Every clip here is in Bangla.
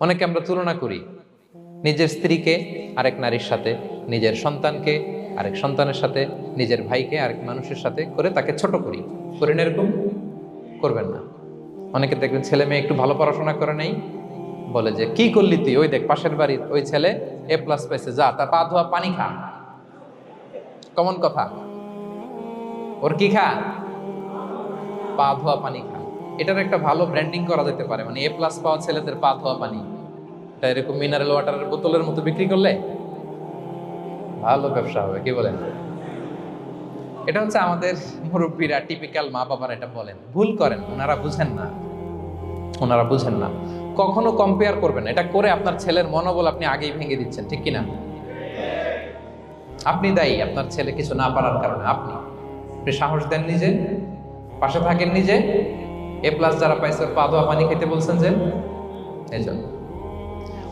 অনেকে আমরা তুলনা করি। নিজের স্ত্রীকে, আরেক নারীর সাথে, নিজের সন্তানকে, আরেক সন্তানের সাথে, নিজের ভাইকে, আরেক মানুষের সাথে করে তাকে ছোট করি। করেন এরকম? করবেন না। অনেকে দেখবেন ছেলে মেয়ে একটু ভালো পড়াশোনা করে নেই, বলে যে, কি করলি তুই? ওই দেখ, পাশের বাড়ির ওই ছেলে এ প্লাস পাইছে, যা তার পা ধোয়া, পানি খা। কমন কথা। ওর কি খা? পা ধোয়া, পানি খা। এটার একটা ভালো ব্র্যান্ডিং করা যেতে পারে। মানে এ প্লাস পাওয়া ছেলেদের পা ধোয়া পানি। এটা এরকম মিনারেল ওয়াটারের বোতলের মতো বিক্রি করলে ভালো ব্যবসা হবে, কি বলেন? এটা হচ্ছে আমাদের মুরব্বীরা টিপিক্যাল মা বাবারা এটা বলেন। ভুল করেন, ওনারা বুঝেন না। ওনারা বুঝেন না। কখনো কম্পেয়ার করবেন এটা করে আপনার ছেলের মনোবল আপনি আগেই ভেঙে দিচ্ছেন, ঠিক কিনা? আপনি দায়ী, আপনার ছেলে কিছু না পারার কারণে। আপনি। আপনি সাহস দেন নিজে, পাশে থাকেন নিজে এ প্লাস যারা পাইছে পা ধোয়া পানি খেতে বলছেন যে এই জন্য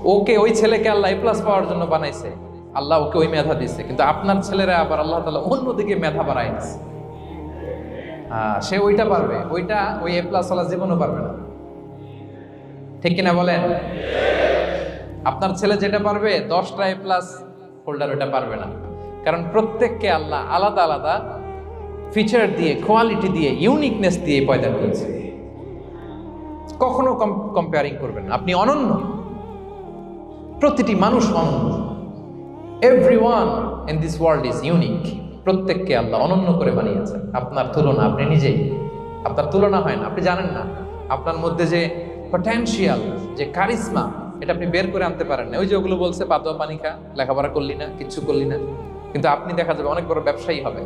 ওকে ওই ছেলেকে আল্লাহ এ প্লাস পাওয়ার জন্য বানাইছে। আল্লাহ ওকে ওই মেধা দিচ্ছে কিন্তু আপনার ছেলেরা আবার আল্লাহ তালা অন্যদিকে মেধা বাড়াই আহ, সে ওইটা পারবে। ওইটা ওই এ প্লাস ওয়ালা জীবনও পারবে না। ঠিক কিনা বলেন? আপনার ছেলে যেটা পারবে দশটা এ প্লাস হোল্ডার ওটা পারবে না। কারণ প্রত্যেককে আল্লাহ আলাদা আলাদা ফিচার দিয়ে কোয়ালিটি দিয়ে ইউনিকনেস দিয়ে পয়দা করেছে। কখনো কম্পেয়ারিং করবেন না। আপনি অনন্য। প্রতিটি মানুষ অনন্য। Everyone in this world is unique প্রত্যেককে আল্লাহ অনন্য করে বানিয়েছেন। আপনার তুলনা আপনি নিজেই। আপনার তুলনা হয় না। আপনি জানেন না। আপনার মধ্যে যে পটেনশিয়াল যে কারিশমা এটা আপনি বের করে আনতে পারেন না। ওই যে ওগুলো বলছে পাতোয়া পানি খা। লেখাপড়া করলি না, কিচ্ছু করলি না। কিন্তু আপনি দেখা যাবে অনেক বড় ব্যবসায়ী হবে।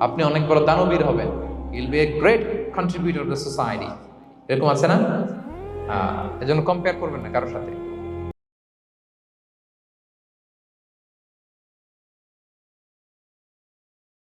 আপনি অনেক বড় দানবীর হবেন। I'll be a great contributor society এরকম আছে না? এজন্য কম্পেয়ার করবেন না কারোর সাথে।